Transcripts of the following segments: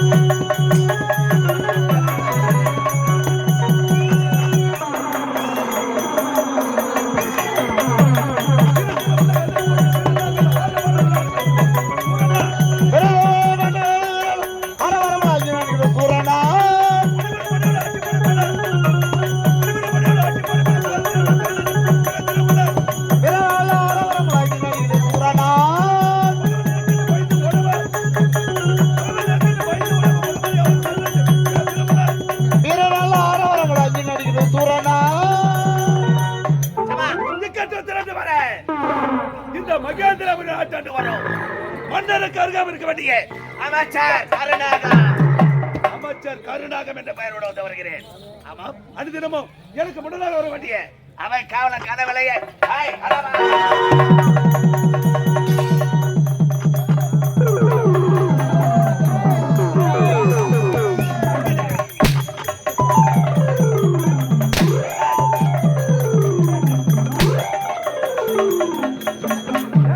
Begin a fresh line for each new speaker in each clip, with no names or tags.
Thank you.
அமைச்சர்
கருணாகம் என்ற பெயரோட வந்து வருகிறேன். ஆமா அது தினமும். எனக்கு முன்னதாக வர வேண்டிய.
அவன் காவல கதவலைய. Hi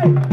Hey!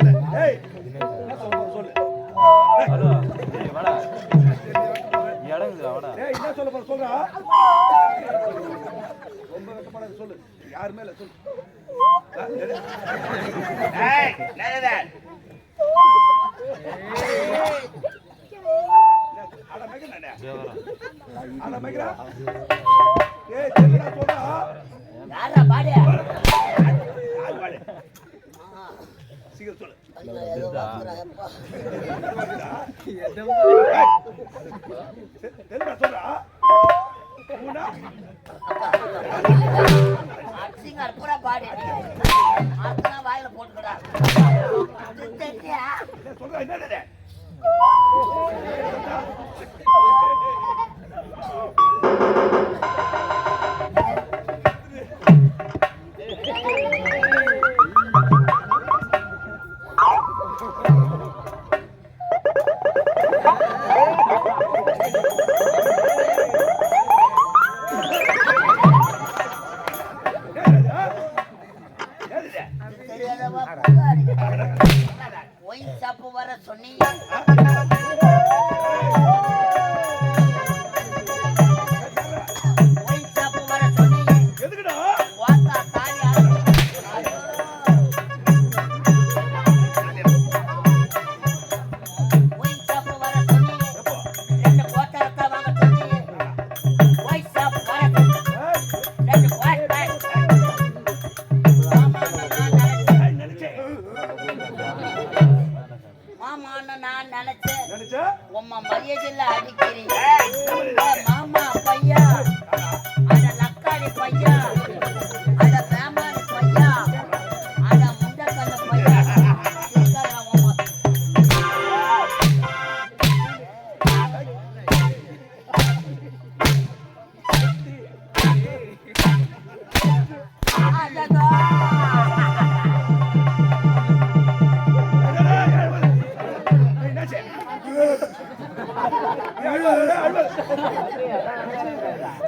தெரியல சொல்லு என்ன சொல்ல போற சொல்றா யார் மேல சொல்லு
ஏய் நேரே
அட மைக்கடா அட மைக்கடா சொல்றா என்ன
Yeah,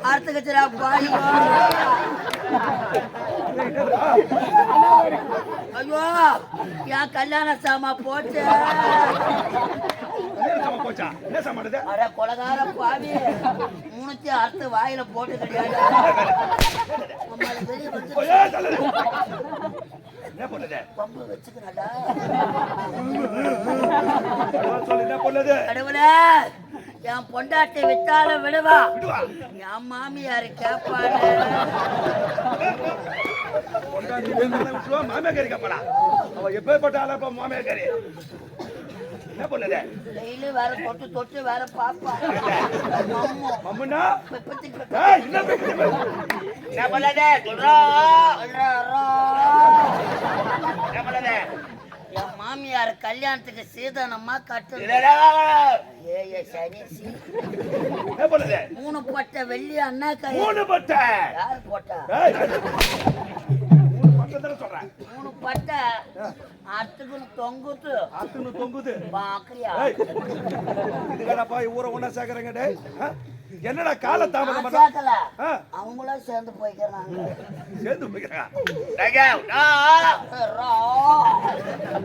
அறுத்து கச்சுரா பாடிவா ஐயோ என் கல்யாண சாமா போச்சு அட கொலகார பாவி மூணுத்தி அறுத்து வாயில போட்டு கிடையாது உம்மால பம்பு வச்சுக்கிறாடா கடவுளே என் பொண்டாட்டி வித்தாலும் விடுவா. என் மாமியாரு கேப்பாரு மாமியாரி கேப்படா அவ எப்பேற்பட்ட ஆளா இப்ப மாமியாரி என்ன பண்ணுது? டெய்லி வேற
தொட்டு தொட்டு வேற
பாப்பா.
என்ன
என்ன மாமியார் கல்யாணத்துக்கு சீதனமா கட்டு
ஏ சரி
மூணு பட்ட வெள்ளி அண்ணா
மூணு பட்ட.
யார்
மூணு பட்ட
அத்துக்குன்னு தொங்குது.
அத்துக்குன்னு தொங்குது.
பாக்குறியா?
இதுக்கடப்பா என்னடா கால தாமதம்
அவங்களும் சேர்ந்து போய்க்கிறாங்க.
சேர்ந்து போய்க்கிறா
டேங்க டா
ரா.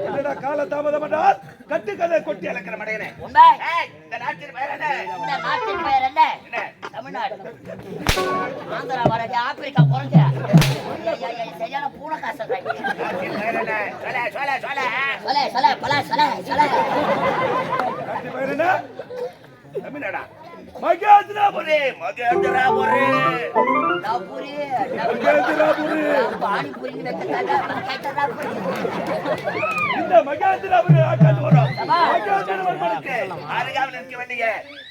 என்னடா கால தாமதம் பண்ணால்? கட்டு அலக்கிற
மடையனே.
உண்மை.
ஏய் இந்த நாட்டின் பெயர் என்ன?
இந்த நாட்டின் பெயர் என்ன? தமிழ்நாடு. ஆந்திரா ஆப்பிரிக்கா குறைஞ்ச. சரியான பூனை காசு
நாட்டின் பெயர் என்ன? சொல்ல சொல்ல சொல்ல.
சொல்ல சொல்ல பல சொல்ல சொல்ல.
கட்டி பயிர் என்ன? தமிழ்நாடா? மகேந்திராபுரி
மகேந்திராபுரி.
டபுரி
மகேந்திராபுரி.
பானிபுரி வைக்கிறாங்க
இந்த மகேந்திராபுரி ஆட்கள்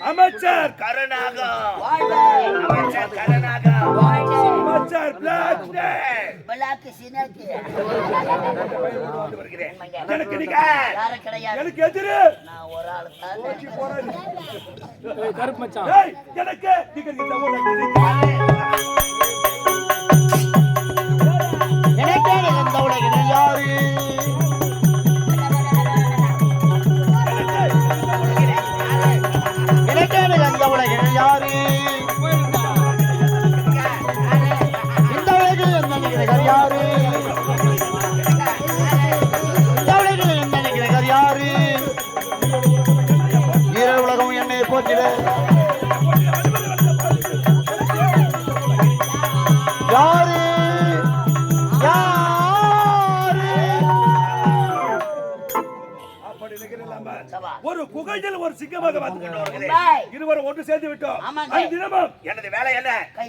அமைச்சர்
கருணாகா
அமைச்சர்
கருணாகா
அமைச்சர் பிளாக்
பிளாக் சினக்கு
எனக்கு நீங்க எனக்கு எதிரு
நான் ஒரு ஆளு தான்
கருப்பு எனக்கு ஒரு குகையில் ஒரு சிங்கமாக வந்து இருவரும் ஒன்று சேர்ந்து விட்டோம். அது தினமும்.
எனது வேலை என்ன?
கை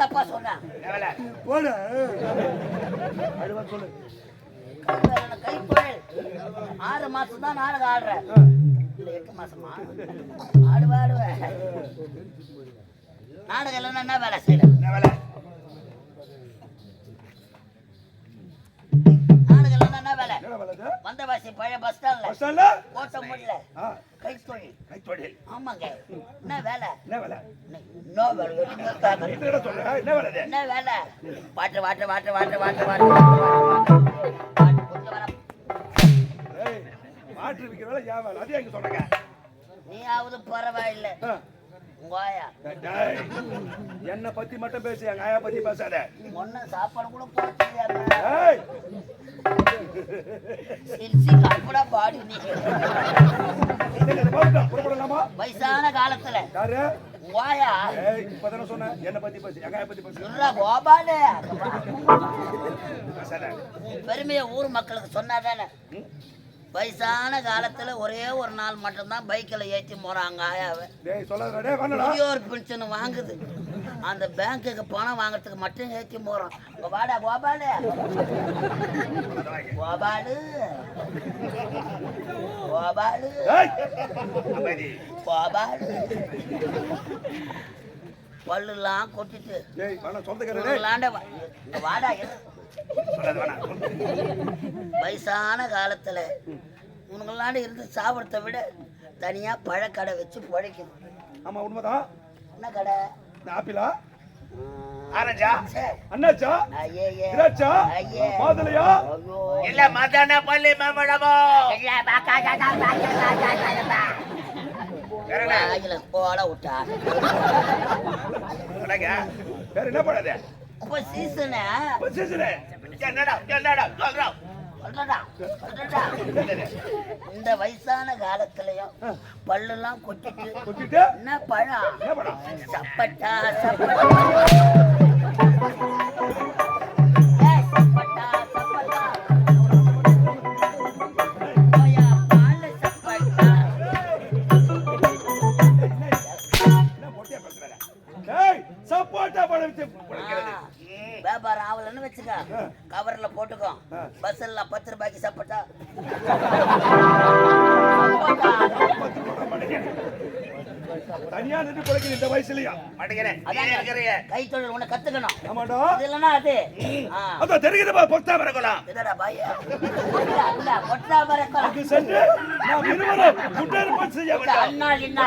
தப்பா சொன்னா? தான் நாடகம் ஆடுறேன் எட்டு மாசமா? ஆடு ஆடுவேன் நாடகம் இல்லைன்னா என்ன வேலை செய்யல நாடகம் இல்லைன்னா என்ன வேலை? வந்த பழைய பஸ் ஸ்டாண்ட்ல ஓட்ட முடியல. ஆமாங்க. என்ன வேலை?
என்ன வேலை?
என்ன வேலை பாட்டு பாட்டு வாட்டு வாட்டு வாட்டு வாட்டு
ஆற்று விற்கிற வேலை? அதே எங்க சொன்னங்க.
நீயாவது பரவாயில்ல.
என்ன பத்தி மட்டும் பேசு எங்க ஆயா பத்தி பேசாத.
ஒன்ன சாப்பாடு கூட வயசான காலத்துல.
வாயா? இப்பதான சொன்ன பேசு எங்க பத்தி பேசு.
பெருமையை ஊர் மக்களுக்கு சொன்னாதானே. வயசான காலத்துல ஒரே ஒரு நாள் மட்டும்தான் பைக்கில் ஏற்றி போறாங்க ஆயாவை.
டேய் சொல்லாதடா டேய் வேணடா
முதியோர் பென்ஷன் வாங்குது. அந்த பேங்க்குக்கு பணம் வாங்குறதுக்கு மட்டும் ஏற்றி போறோம். வாடா கோபாலு. கோபாலு. கோபாலு. கோபாலு. பல்லுலாம் கொட்டிட்டு. வாடா வயசான காலத்துல உனங்களாண்ட இருந்து சாப்பிட்றத விட தனியா பழக்கடை வச்சு பிழைக்கணும்
ஆமா உண்மைதான்.
என்ன கடை?
ஆப்பிளா?
ஆரஞ்சா?
அண்ணாச்சா. திராட்சா
ஐயே.
மாதுளையா.
இல்ல மதன பள்ளி
வாயில போட விட்டா.
வேற என்ன பண்ணாத?
இப்ப சீசனு
சீசனே
என்னடா என்னடா.
இந்த வயசான காலத்துலயும் பல்லெல்லாம் கொட்டிட்டு
கொட்டிட்டு?
என்ன பழம்? சப்பட்டா சப்பட்டா.
தனியா நின்று குறைக்கிற இந்த வயசுலயா?
மாட்டேங்கிறேன்
கை தொழில் உன்னை கத்துக்கணும்.
ஆமாடா.
அது?
தெரியுதுப்பா பொத்தா
இதடா பையா? இல்ல, பறக்கலாம்.
அது சென்று
அண்ணா, இன்னா.